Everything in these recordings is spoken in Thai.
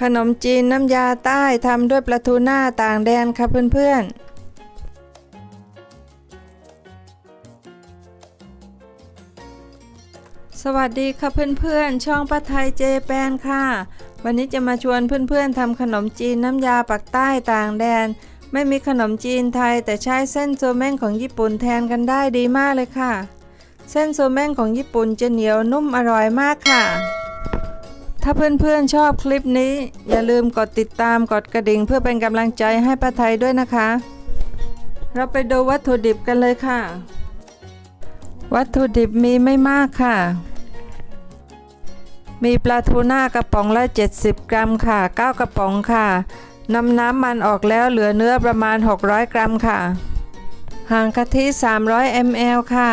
ขนมจีนน้ำยาใต้ทำด้วยปลาทูน่าต่างแดนค่ะเพื่อนๆสวัสดีค่ะเพื่อนๆ ช่องป้าไทยเจแปนค่ะ วันนี้จะมาชวนเพื่อนๆทำขนมจีนน้ำยาปักใต้ต่างแดน ไม่มีขนมจีนไทยแต่ใช้เส้นโซเม่นของญี่ปุ่นแทนกันได้ดีมากเลยค่ะ เส้นโซเม่นของญี่ปุ่นจะเหนียวนุ่มอร่อยมากค่ะ ถ้าเพื่อนๆชอบคลิปนี้ อย่าลืมกดติดตามกดกระดิ่งเพื่อเป็นกำลังใจให้ป้าไทยด้วยนะคะ เราไปดูวัตถุดิบกันเลยค่ะ วัตถุดิบมีไม่มากค่ะ มีปลาทูน่ากระป๋องละ 70 กรัมค่ะ 9 กระป๋องค่ะนำน้ำมันออกแล้วเหลือเนื้อประมาณ 600 กรัมค่ะหางกะทิ 300 ml ค่ะ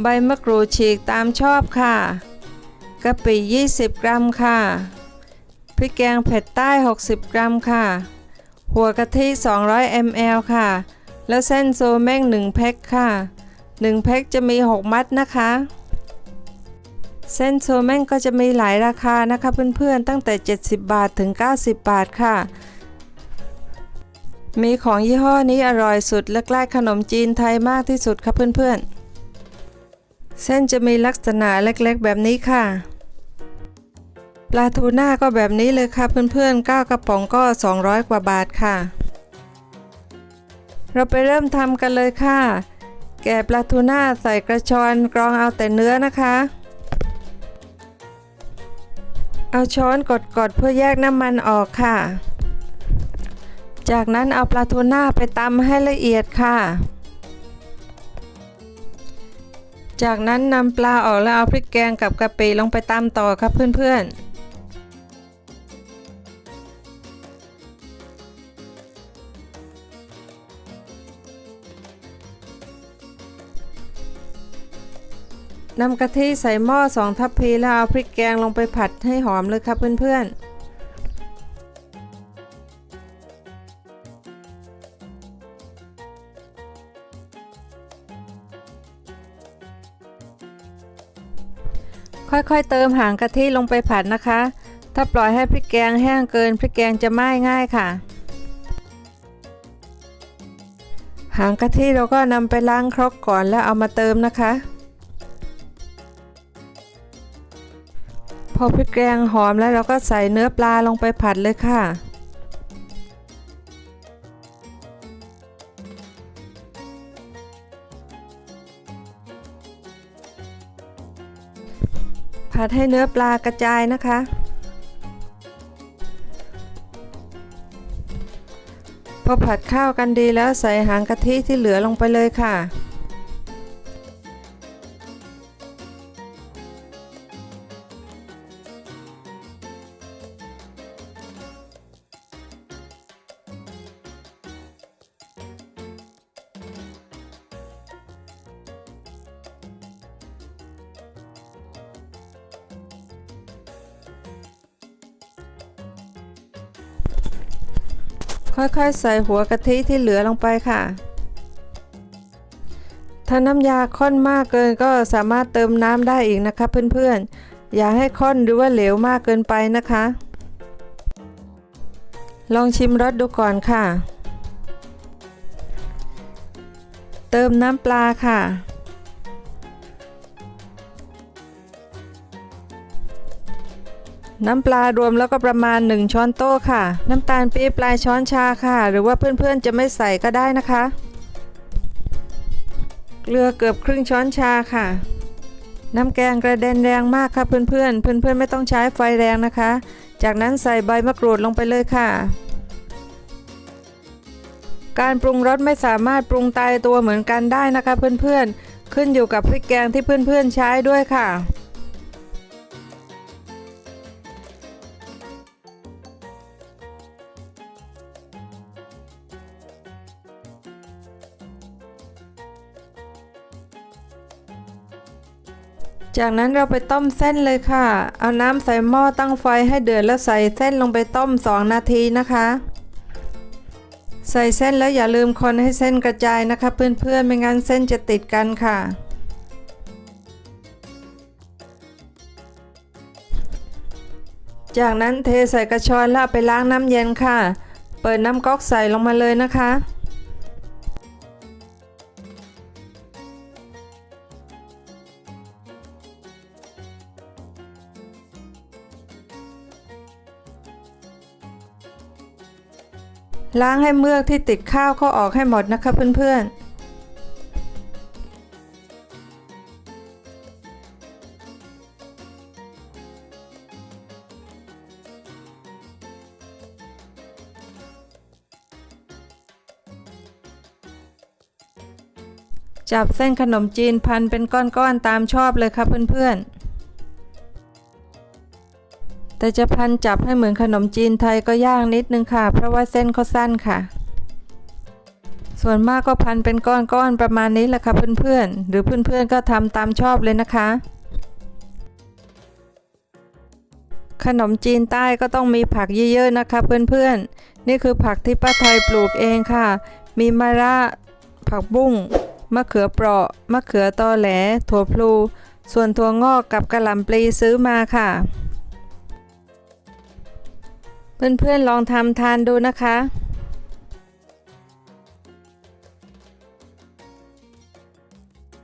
ใบมะกรูดฉีกตามชอบค่ะ กะปิ 20 กรัมค่ะ พริกแกงเผ็ดใต้ 60 กรัมค่ะ หัวกะทิ 200 ml ค่ะ แล้วเส้นโซเม่ง1แพ็คค่ะ 1แพ็คจะมี 6 มัดนะคะ เส้นโซเม่งก็จะมีหลายราคานะคะเพื่อนๆ ตั้งแต่ 70 บาทถึง 90 บาทค่ะ มีของยี่ห้อนี้อร่อยสุดและใกล้ขนมจีนไทยมากที่สุดค่ะเพื่อนๆเส้นจะมีลักษณะเล็กๆแบบนี้ค่ะ ปลาทูน่าก็แบบนี้เลยค่ะเพื่อนๆ9กระป๋องก็ 200 กว่าบาทค่ะ เราไปเริ่มทำกันเลยค่ะ แกะปลาทูน่าใส่กระชอนกรองเอาแต่เนื้อนะคะ เอาช้อนกดๆเพื่อแยกน้ำมันออกค่ะ จากนั้นเอาปลาทูน่าไปตำให้ละเอียดค่ะ จากนั้นนำปลาออกแล้วเอาพริกแกงกับกะปิลงไปตำต่อครับเพื่อนๆ นำกะทิใส่หม้อสองทัพพีแล้วเอาพริกแกงลงไปผัดให้หอมเลยครับเพื่อนๆค่อยๆ เติมหางกะทิลงไปผัดนะคะ ถ้าปล่อยให้พริกแกงแห้งเกินพริกแกงจะไหม้ง่ายค่ะ หางกะทิเราก็นำไปล้างครกก่อนแล้วเอามาเติมนะคะ พอพริกแกงหอมแล้วเราก็ใส่เนื้อปลาลงไปผัดเลยค่ะ ผัดให้เนื้อปลากระจายนะคะ พอผัดข้าวกันดีแล้วใส่หางกะทิที่เหลือลงไปเลยค่ะ ค่อยๆ ใส่หัวกะทิที่เหลือลงไปค่ะ ถ้าน้ำยาข้นมากเกินก็สามารถเติมน้ำได้อีกนะคะเพื่อนๆ อย่าให้ข้นหรือว่าเหลวมากเกินไปนะคะ ลองชิมรสดูก่อนค่ะ เติมน้ำปลาค่ะ น้ำปลารวมแล้วก็ประมาณ 1 ช้อนโต๊ะค่ะ น้ำตาลปี๊บปลายช้อนชาค่ะ หรือว่าเพื่อนๆจะไม่ใส่ก็ได้นะคะ เกลือเกือบครึ่งช้อนชาค่ะ น้ำแกงกระเด็นแรงมากค่ะเพื่อนๆ เพื่อนๆไม่ต้องใช้ไฟแรงนะคะ จากนั้นใส่ใบมะกรูดลงไปเลยค่ะ การปรุงรสไม่สามารถปรุงตายตัวเหมือนกันได้นะคะ เพื่อนๆ ขึ้นอยู่กับพริกแกงที่เพื่อนๆใช้ด้วยค่ะ จากนั้นเราไปต้มเส้นเลยค่ะ เอาน้ำใส่หม้อตั้งไฟให้เดือดแล้วใส่เส้นลงไปต้ม 2 นาทีนะคะ ใส่เส้นแล้วอย่าลืมคนให้เส้นกระจายนะคะ เพื่อนๆ ไม่งั้นเส้นจะติดกันค่ะ จากนั้นเทใส่กระชอนแล้วไปล้างน้ำเย็นค่ะ เปิดน้ำก๊อกใส่ลงมาเลยนะคะ ล้างให้เมือกที่ติดข้าวเขาออกให้หมดนะคะเพื่อนๆจับเส้นขนมจีนพันเป็นก้อนๆตามชอบเลยครับเพื่อนๆ แต่จะพันจับให้เหมือนขนมจีนไทยก็ยากนิดนึงค่ะ เพราะว่าเส้นเขาสั้นค่ะ ส่วนมากก็พันเป็นก้อนๆประมาณนี้แหละค่ะเพื่อนๆ หรือเพื่อนๆก็ทำตามชอบเลยนะคะ ขนมจีนใต้ก็ต้องมีผักเยอะๆนะคะเพื่อนๆ นี่คือผักที่ป้าไทยปลูกเองค่ะ มีมะระผักบุ้งมะเขือเปราะมะเขือตอแหล ถั่วพลู ส่วนถั่วงอกกับกระหล่ำปลีซื้อมาค่ะ เพื่อนๆลองทำทานดูนะคะ